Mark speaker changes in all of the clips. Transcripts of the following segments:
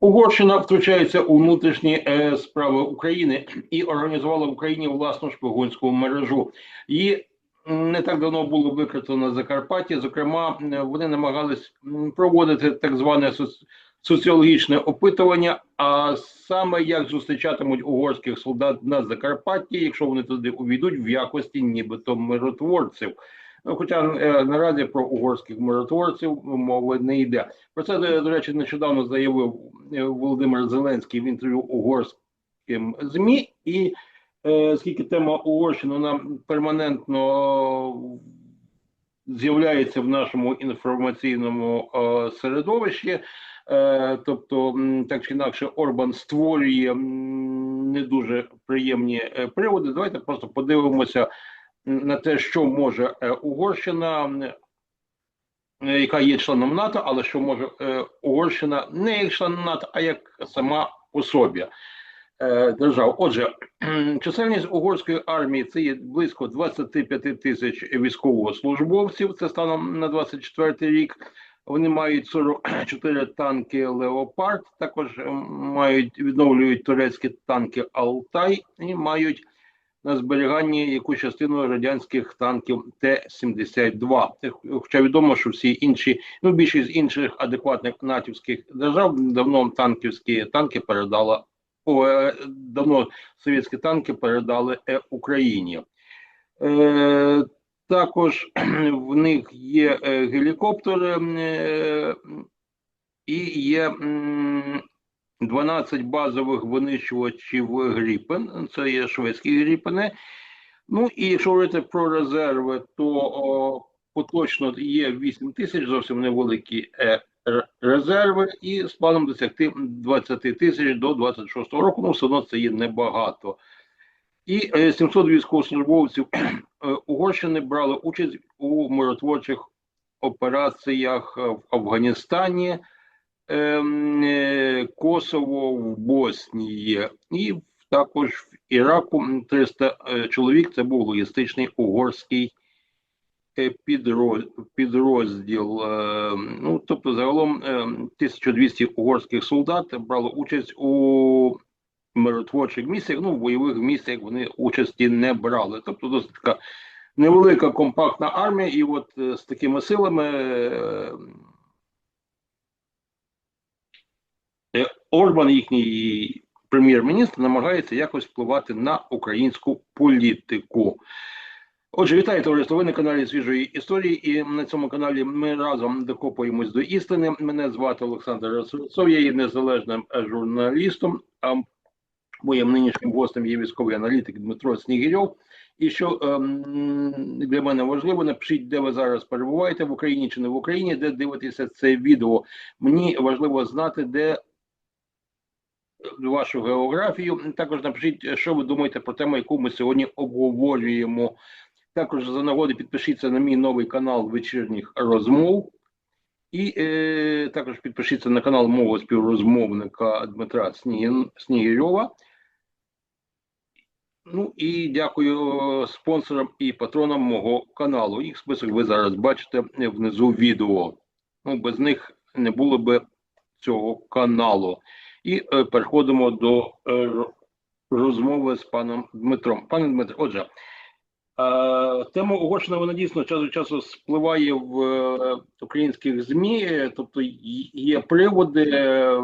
Speaker 1: Угорщина втручається у внутрішні е, справи України і організувала в Україні власну шпигунську мережу. Її не так давно було викрито на Закарпатті. Зокрема, вони намагались проводити так зване соц- соціологічне опитування. А саме як зустрічатимуть угорських солдат на Закарпатті, якщо вони туди увійдуть в якості нібито миротворців. Ну, Хоча е, наразі про угорських миротворців мови не йде. Про це, до речі, нещодавно заявив е, Володимир Зеленський в інтерв'ю угорським ЗМІ. І е, оскільки тема Угорщини вона перманентно з'являється в нашому інформаційному середовищі, тобто, так чи інакше, Орбан створює не дуже приємні приводи. Давайте просто подивимося на те, що може е, Угорщина, е, яка є членом НАТО, але що може е, Угорщина не як член НАТО, а як сама по собі е, держава. Отже, чисельність угорської армії це є близько 25 тисяч військовослужбовців. Це станом на 24 рік. Вони мають 44 танки Леопард, також мають відновлюють турецькі танки Алтай і мають на зберіганні якусь частину радянських танків Т-72. Хоча відомо, що всі інші, ну більшість інших адекватних натівських держав давно танківські танки передала о, е, давно совєтські танки передали е, Україні. Е, також в них є е, гелікоптери е, і є м, 12 базових винищувачів Гріпен, це є шведські Гріпени. Ну і якщо говорити про резерви, то о, поточно є 8 тисяч, зовсім невеликі е, резерви, і з планом досягти 20 тисяч до 26 року, ну все одно це є небагато. І е, 700 військовослужбовців е, Угорщини брали участь у миротворчих операціях е, в Афганістані, е, Косово, в Боснії і також в Іраку 300 е, чоловік. Це був логістичний угорський е, підрозділ. е, Ну, тобто, загалом е, 1200 угорських солдат брало участь у миротворчих місіях, ну, в бойових місіях вони участі не брали. Тобто, досить така невелика компактна армія, і от е, з такими силами. е, Е, Орбан, їхній прем'єр-міністр, намагається якось впливати на українську політику. Отже, вітаю товариство. Ви на каналі свіжої історії, і на цьому каналі ми разом докопуємось до істини. Мене звати Олександр Расурцов, я є незалежним е, журналістом. А моїм нинішнім гостем є військовий аналітик Дмитро Снігирьов. І що ем, для мене важливо, напишіть, де ви зараз перебуваєте в Україні чи не в Україні, де дивитеся це відео. Мені важливо знати, де вашу географію. Також напишіть, що ви думаєте про тему, яку ми сьогодні обговорюємо. Також за нагоди підпишіться на мій новий канал вечірніх розмов. І е, також підпишіться на канал мого співрозмовника Дмитра Сні- Снігирьова. Ну і дякую е, спонсорам і патронам мого каналу. Їх список ви зараз бачите внизу відео. Ну, без них не було би цього каналу. І е, переходимо до е, розмови з паном Дмитром. Пане Дмитро, отже, е, тема Угорщина вона дійсно час від часу спливає в е, українських ЗМІ, тобто є приводи. е,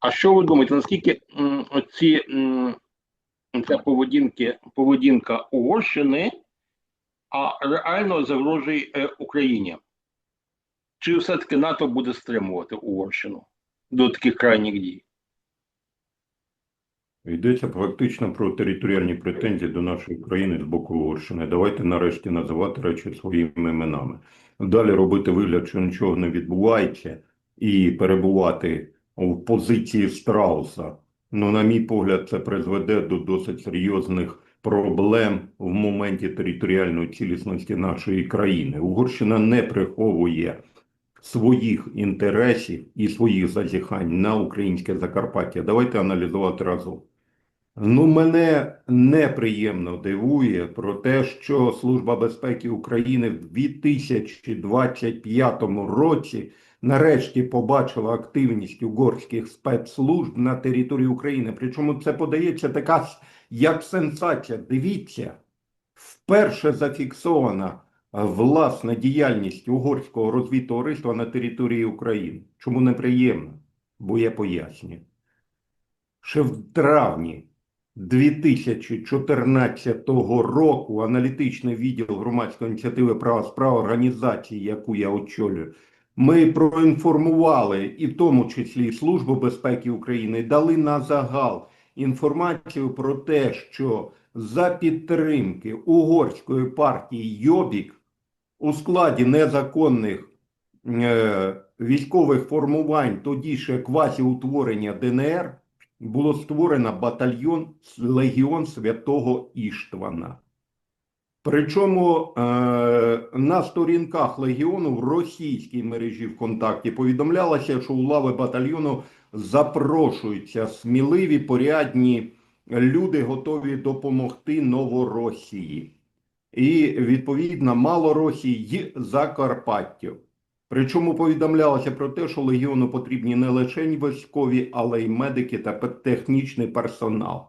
Speaker 1: а що ви думаєте, наскільки ця поведінки, поведінка Угорщини, а реально загрожує е, Україні? Чи все-таки НАТО буде стримувати Угорщину до таких крайніх дій?
Speaker 2: Йдеться фактично про територіальні претензії до нашої країни з боку Угорщини. Давайте нарешті називати речі своїми іменами. Далі робити вигляд, що нічого не відбувається, і перебувати в позиції страуса. Ну, на мій погляд, це призведе до досить серйозних проблем в моменті територіальної цілісності нашої країни. Угорщина не приховує своїх інтересів і своїх зазіхань на українське Закарпаття. Давайте аналізувати разом. Ну, мене неприємно дивує про те, що Служба безпеки України в 2025 році нарешті побачила активність угорських спецслужб на території України. Причому це подається така як сенсація. Дивіться, вперше зафіксована власна діяльність угорського розвідтовариства на території України. Чому неприємно? Бо я пояснюю. Ще в травні 2014 року аналітичний відділ громадської ініціативи права справ організації, яку я очолюю, ми проінформували і в тому числі Службу безпеки України, дали на загал інформацію про те, що за підтримки угорської партії Йобік у складі незаконних е, військових формувань, тоді ще квазіутворення ДНР, було створено батальйон Легіон Святого Іштвана. Причому е, на сторінках легіону в російській мережі ВКонтакті повідомлялося, що у лави батальйону запрошуються сміливі порядні люди, готові допомогти Новоросії. І відповідно Малоросії й Закарпаттю. Причому повідомлялося про те, що легіону потрібні не лише військові, але й медики та технічний персонал.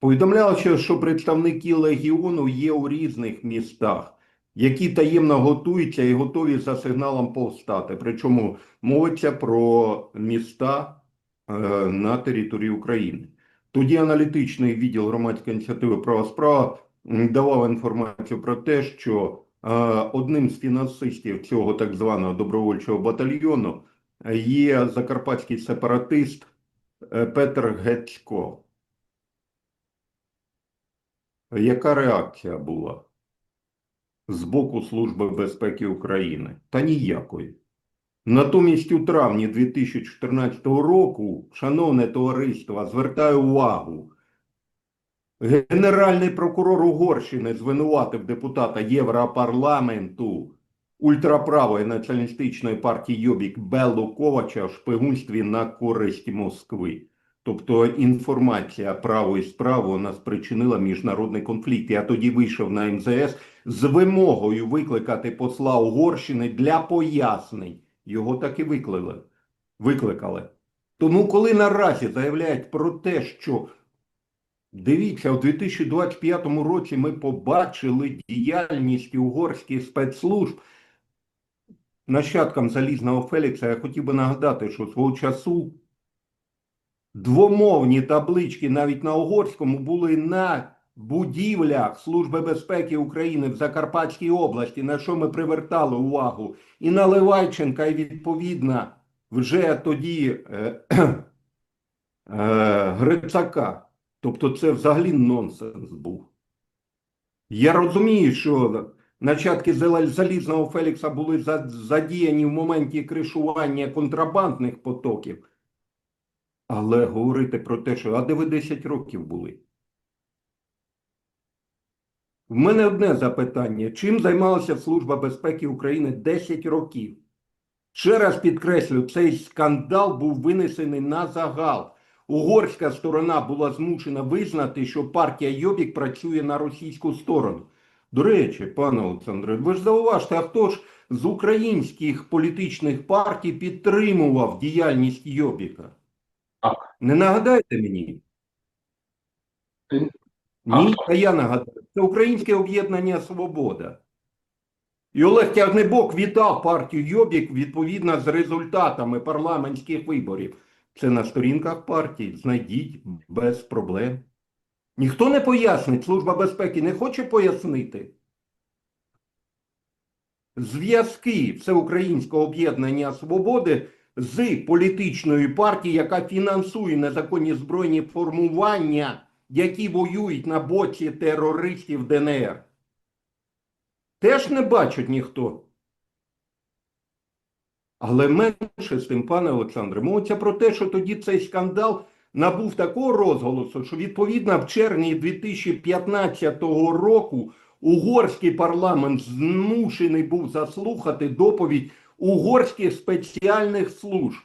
Speaker 2: Повідомлялося, що представники легіону є у різних містах, які таємно готуються і готові за сигналом повстати. Причому мовиться про міста е, на території України. Тоді аналітичний відділ громадської ініціативи права справа давав інформацію про те, що е, одним з фінансистів цього так званого добровольчого батальйону е, є закарпатський сепаратист е, Петр Гецько. Яка реакція була з боку Служби безпеки України? Та ніякої. Натомість у травні 2014 року, шановне товариство, звертаю увагу, Генеральний прокурор Угорщини звинуватив депутата Європарламенту ультраправої націоналістичної партії Йобік Беллу Ковача в шпигунстві на користь Москви. Тобто інформація право і справу вона спричинила міжнародний конфлікт. Я тоді вийшов на МЗС з вимогою викликати посла Угорщини для пояснень. Його так і викликали. Тому, коли наразі заявляють про те, що дивіться, у 2025 році ми побачили діяльність угорських спецслужб нащадкам залізного Фелікса, я хотів би нагадати, що свого часу двомовні таблички навіть на угорському були на будівлях Служби безпеки України в Закарпатській області, на що ми привертали увагу, і на Левайченка, і відповідно вже тоді е, е, Грицака. Тобто це взагалі нонсенс був. Я розумію, що нащадки зел- залізного Фелікса були задіяні в моменті кришування контрабандних потоків. Але говорити про те, що а де ви 10 років були? В мене одне запитання: чим займалася Служба безпеки України 10 років? Ще раз підкреслю, цей скандал був винесений на загал. Угорська сторона була змушена визнати, що партія Йобік працює на російську сторону. До речі, пане Олександре, ви ж зауважте, а хто ж з українських політичних партій підтримував діяльність Йобіка?
Speaker 1: Так.
Speaker 2: Не нагадайте мені?
Speaker 1: Е,
Speaker 2: Ні,
Speaker 1: а
Speaker 2: я нагадаю. Це Українське об'єднання Свобода. І Олег Тягнебок вітав партію Йобік відповідно з результатами парламентських виборів. Це на сторінках партії. Знайдіть без проблем. Ніхто не пояснить, Служба безпеки не хоче пояснити. Зв'язки Всеукраїнського об'єднання Свободи з політичною партією, яка фінансує незаконні збройні формування, які воюють на боці терористів ДНР. Теж не бачить ніхто. Але менше з тим, пане Олександре, мовиться про те, що тоді цей скандал набув такого розголосу, що відповідно в червні 2015 року угорський парламент змушений був заслухати доповідь угорських спеціальних служб.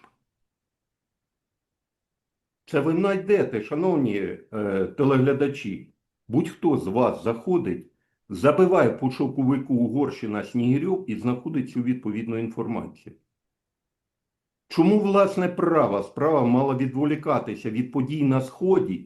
Speaker 2: Це ви знайдете, шановні е, телеглядачі. Будь-хто з вас заходить, забиває пошуковику Угорщина Снігирьов і знаходить цю відповідну інформацію. Чому власне права справа мала відволікатися від подій на Сході?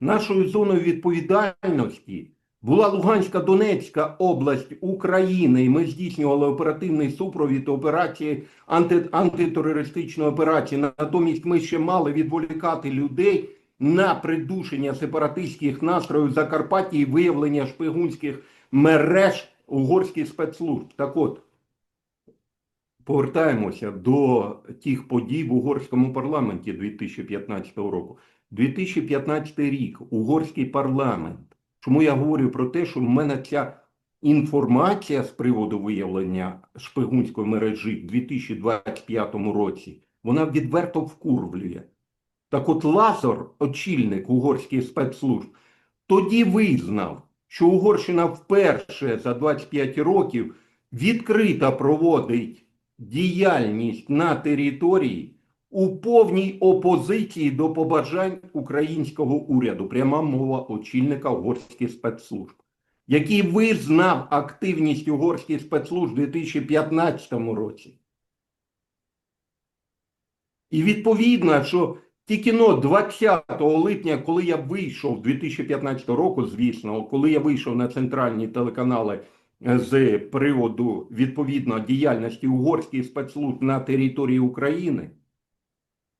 Speaker 2: Нашою зоною відповідальності була Луганська Донецька область України, і ми здійснювали оперативний супровід операції анти, антитерористичної операції. Натомість ми ще мали відволікати людей на придушення сепаратистських настроїв в Закарпатті і виявлення шпигунських мереж угорських спецслужб. Так от, повертаємося до тих подій в угорському парламенті 2015 року. 2015 рік, угорський парламент. Чому я говорю про те, що в мене ця інформація з приводу виявлення шпигунської мережі в 2025 році, вона відверто вкурвлює. Так от Лазар, очільник угорських спецслужб, тоді визнав, що Угорщина вперше за 25 років відкрито проводить діяльність на території у повній опозиції до побажань українського уряду. Пряма мова очільника угорських спецслужб, який визнав активність угорських спецслужб у 2015 році. І відповідно, що тільки но 20 липня, коли я вийшов 2015 року, звісно, коли я вийшов на центральні телеканали з приводу відповідно діяльності угорських спецслужб на території України,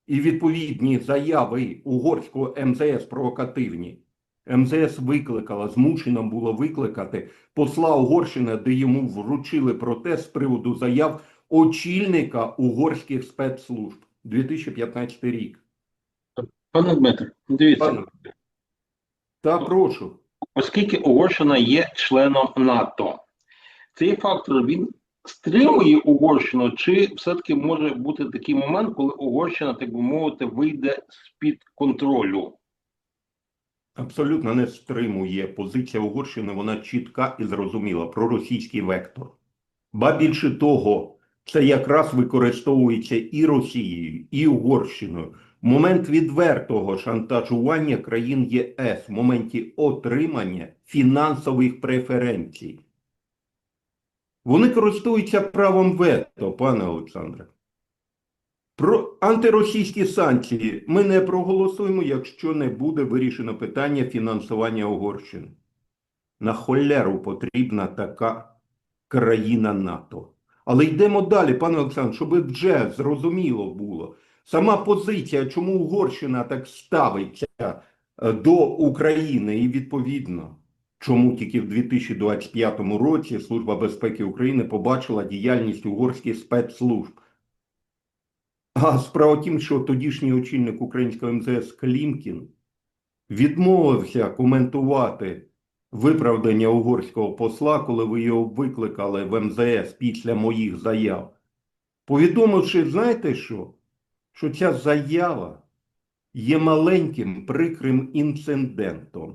Speaker 2: і відповідні заяви угорського МЗС провокативні. МЗС викликала, змушено було викликати посла Угорщини, де йому вручили протест з приводу заяв очільника угорських спецслужб 2015 рік.
Speaker 1: Пане Дмитре, дивіться,
Speaker 2: Пане, та прошу.
Speaker 1: оскільки Угорщина є членом НАТО, цей фактор він стримує Угорщину, чи все-таки може бути такий момент, коли Угорщина, так би мовити, вийде з-під контролю?
Speaker 2: Абсолютно не стримує позиція Угорщини, вона чітка і зрозуміла про російський вектор. Ба більше того, це якраз використовується і Росією, і Угорщиною. Момент відвертого шантажування країн ЄС, в моменті отримання фінансових преференцій. Вони користуються правом вето, пане Олександре. Про антиросійські санкції ми не проголосуємо, якщо не буде вирішено питання фінансування Угорщини. На холеру потрібна така країна НАТО. Але йдемо далі, пане Олександр, щоб вже зрозуміло було. Сама позиція, чому Угорщина так ставиться е, до України і відповідно, чому тільки в 2025 році Служба безпеки України побачила діяльність угорських спецслужб. А справа тім, що тодішній очільник українського МЗС Клімкін відмовився коментувати виправдання угорського посла, коли ви його викликали в МЗС після моїх заяв, повідомивши, знаєте що? Що ця заява є маленьким прикрим інцидентом.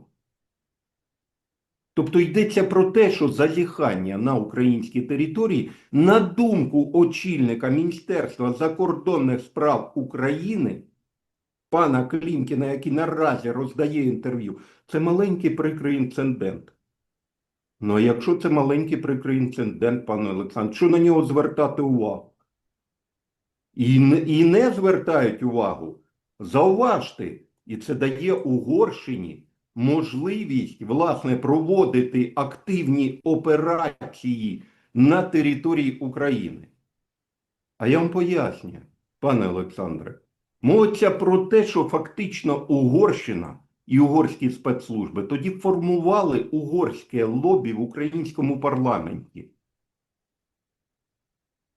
Speaker 2: Тобто йдеться про те, що зазіхання на українській території, на думку очільника Міністерства закордонних справ України, пана Клімкіна, який наразі роздає інтерв'ю, це маленький прикрий інцидент. Ну а якщо це маленький прикрий інцидент, пане Олександр, що на нього звертати увагу? І, і не звертають увагу. Зауважте, і це дає Угорщині можливість, власне, проводити активні операції на території України. А я вам поясню, пане Олександре, мовиться про те, що фактично Угорщина і угорські спецслужби тоді формували угорське лобі в українському парламенті.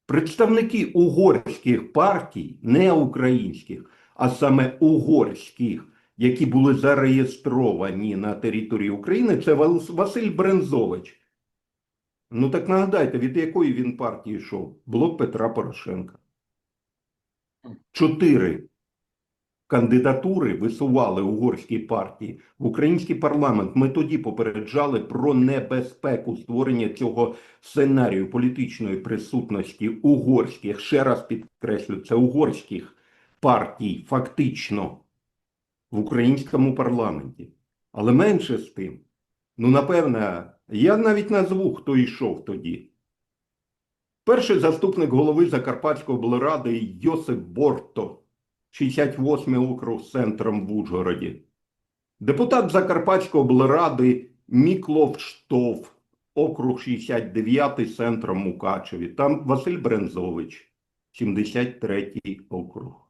Speaker 2: Представники угорських партій, не українських, а саме угорських, які були зареєстровані на території України, це Василь Брензович. Ну так нагадайте, від якої він партії йшов? Блок Петра Порошенка. Чотири кандидатури висували угорські партії в український парламент. Ми тоді попереджали про небезпеку створення цього сценарію політичної присутності угорських, ще раз підкреслю, це угорських партій, фактично в українському парламенті. Але менше з тим, ну напевне, Я навіть назву, хто йшов тоді. Перший заступник голови Закарпатської облради Йосип Борто, 68 округ з центром в Ужгороді. Депутат Закарпатської облради Міклов Штов, округ 69 з центром Мукачеві. Там Василь Брензович, 73 округ.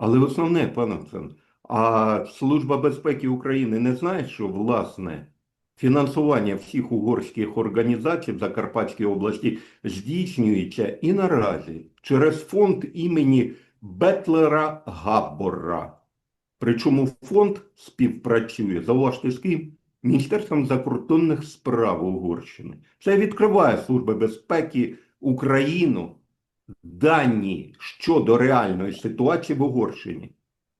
Speaker 2: Але основне, пане Олександр, а Служба безпеки України не знає, що власне фінансування всіх угорських організацій в Закарпатській області здійснюється і наразі через фонд імені Бетлера Габбора. Причому фонд співпрацює, зауважте з ким? Міністерством закордонних справ Угорщини. Це відкриває Служба безпеки Україну дані щодо реальної ситуації в Угорщині.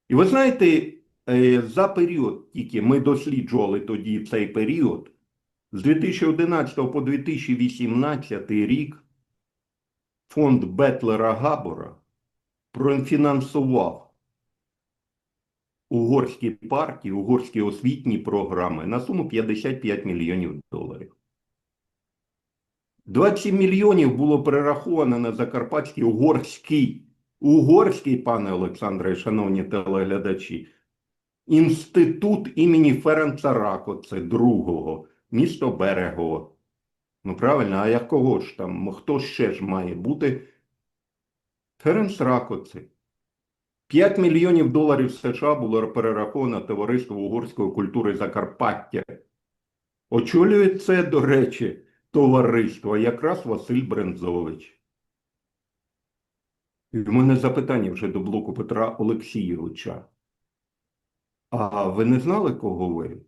Speaker 2: І ви знаєте, е, за період, тільки ми досліджували тоді цей період, з 2011 по 2018 рік фонд Бетлера Габора профінансував угорські партії, угорські освітні програми на суму 55 мільйонів доларів. 27 мільйонів було перераховано на Закарпатський угорський, угорський, пане Олександре, шановні телеглядачі, інститут імені Ференца Ракоце, другого, місто Берегово. Ну правильно, а якого ж там, хто ще ж має бути? Ференц Ракоце. 5 мільйонів доларів США було перераховано Товариство угорської культури Закарпаття. Очолює це, до речі, товариство якраз Василь Брензович. І в мене запитання вже до блоку Петра Олексійовича. А ви не знали, кого ви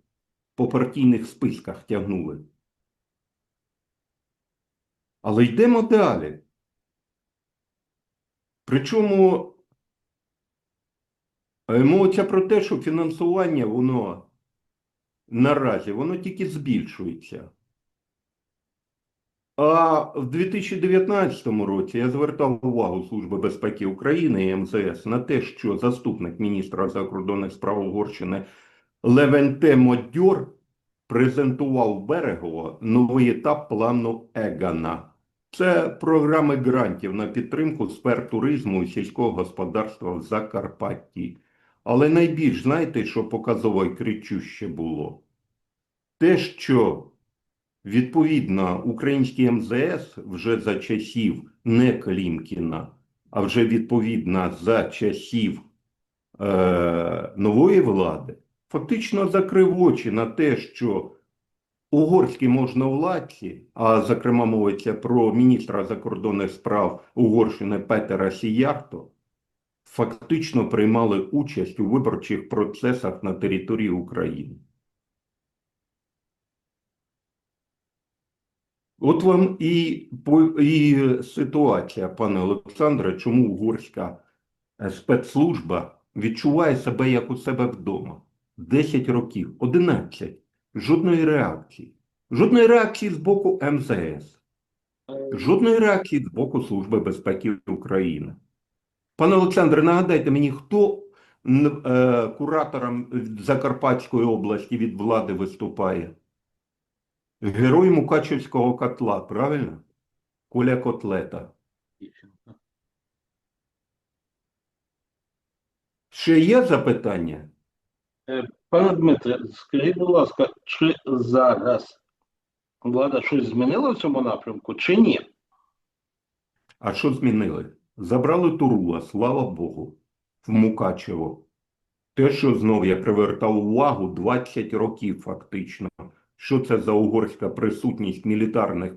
Speaker 2: по партійних списках тягнули? Але йдемо далі. Причому мовиться про те, що фінансування воно наразі воно тільки збільшується. А в 2019 році я звертав увагу Служби безпеки України і МЗС на те, що заступник міністра закордонних справ Угорщини Левенте Модьор презентував Берегово новий етап плану Егана. Це програми грантів на підтримку сфер туризму і сільського господарства в Закарпатті. Але найбільш, знаєте, що показово і кричуще було? Те, що Відповідно, український МЗС вже за часів не Клімкіна, а вже відповідно за часів е, нової влади, фактично закрив очі на те, що угорські можновладці, а зокрема мовиться про міністра закордонних справ Угорщини Петера Сіярто, фактично приймали участь у виборчих процесах на території України. От вам і, і ситуація, пане Олександре, чому угорська е, спецслужба відчуває себе як у себе вдома. 10 років, 11. Жодної реакції. Жодної реакції з боку МЗС. Жодної реакції з боку Служби безпеки України. Пане Олександре, нагадайте мені, хто е, куратором Закарпатської області від влади виступає? Герой Мукачевського котла, правильно? Коля Котлета. Ще є запитання?
Speaker 1: Пане Дмитре, скажіть, будь ласка, чи зараз влада щось змінила в цьому напрямку, чи ні?
Speaker 2: А що змінили? Забрали Турула, слава Богу, в Мукачево. Те, що знов я привертав увагу 20 років фактично. Що це за угорська присутність мілітарних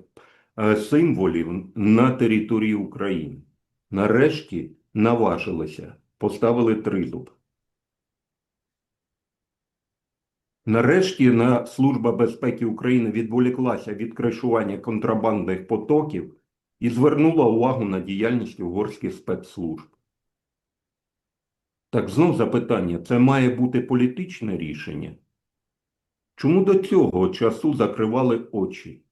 Speaker 2: е, символів на території України? Нарешті наважилися, поставили тризуб. Нарешті на Служба безпеки України відволіклася від кришування контрабандних потоків і звернула увагу на діяльність угорських спецслужб. Так знов запитання, це має бути політичне рішення? Чому до цього часу закривали очі?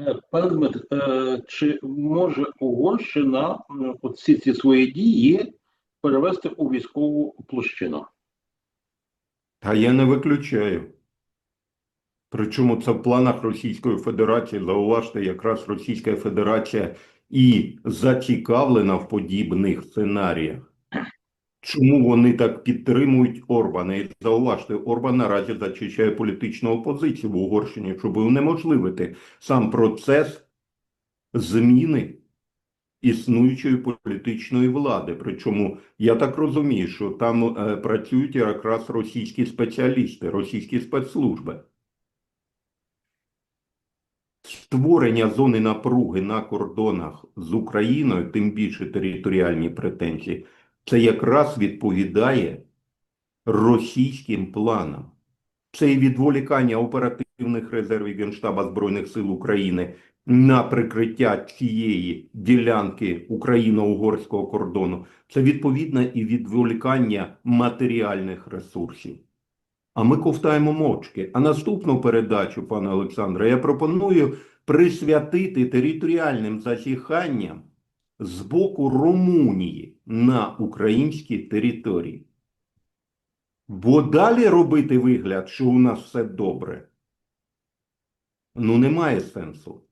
Speaker 1: Е, Пане Дмитре, е, чи може Угорщина оці ці свої дії перевести у військову площину?
Speaker 2: Та я не виключаю. Причому це в планах Російської Федерації, зауважте, якраз Російська Федерація і зацікавлена в подібних сценаріях. Чому вони так підтримують Орбана? І зауважте, Орбан наразі зачищає політичну опозицію в Угорщині, щоб унеможливити сам процес зміни існуючої політичної влади. Причому я так розумію, що там е, працюють якраз російські спеціалісти, російські спецслужби. Створення зони напруги на кордонах з Україною, тим більше територіальні претензії, це якраз відповідає російським планам. Це і відволікання оперативних резервів Генштаба Збройних сил України на прикриття цієї ділянки україно-угорського кордону. Це відповідне і відволікання матеріальних ресурсів. А ми ковтаємо мовчки. А наступну передачу, пане Олександре, я пропоную присвятити територіальним зазіханням з боку Румунії на українській території. Бо далі робити вигляд, що у нас все добре, ну немає сенсу.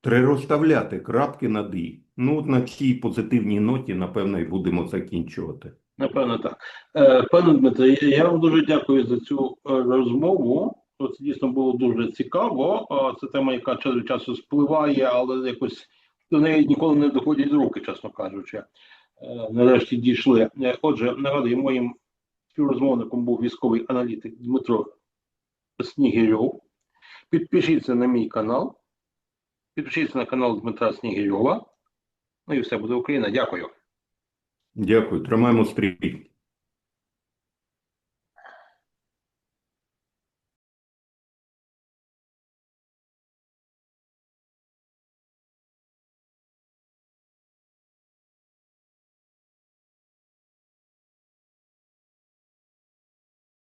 Speaker 2: Треба розставляти крапки над «і». Ну, от на цій позитивній ноті, напевно, і будемо закінчувати.
Speaker 1: Напевно, так. Е, Пане Дмитре, я вам дуже дякую за цю е, розмову. Це дійсно було дуже цікаво. Це тема, яка час від часу спливає, але якось до неї ніколи не доходять руки, чесно кажучи. Е, Нарешті дійшли. Е, Отже, нагадую, моїм співрозмовником був військовий аналітик Дмитро Снігирьов. Підпишіться на мій канал. Підпишіться на канал Дмитра Снігирьова. Ну і все буде Україна. Дякую.
Speaker 2: Дякую, тримаємо стрій.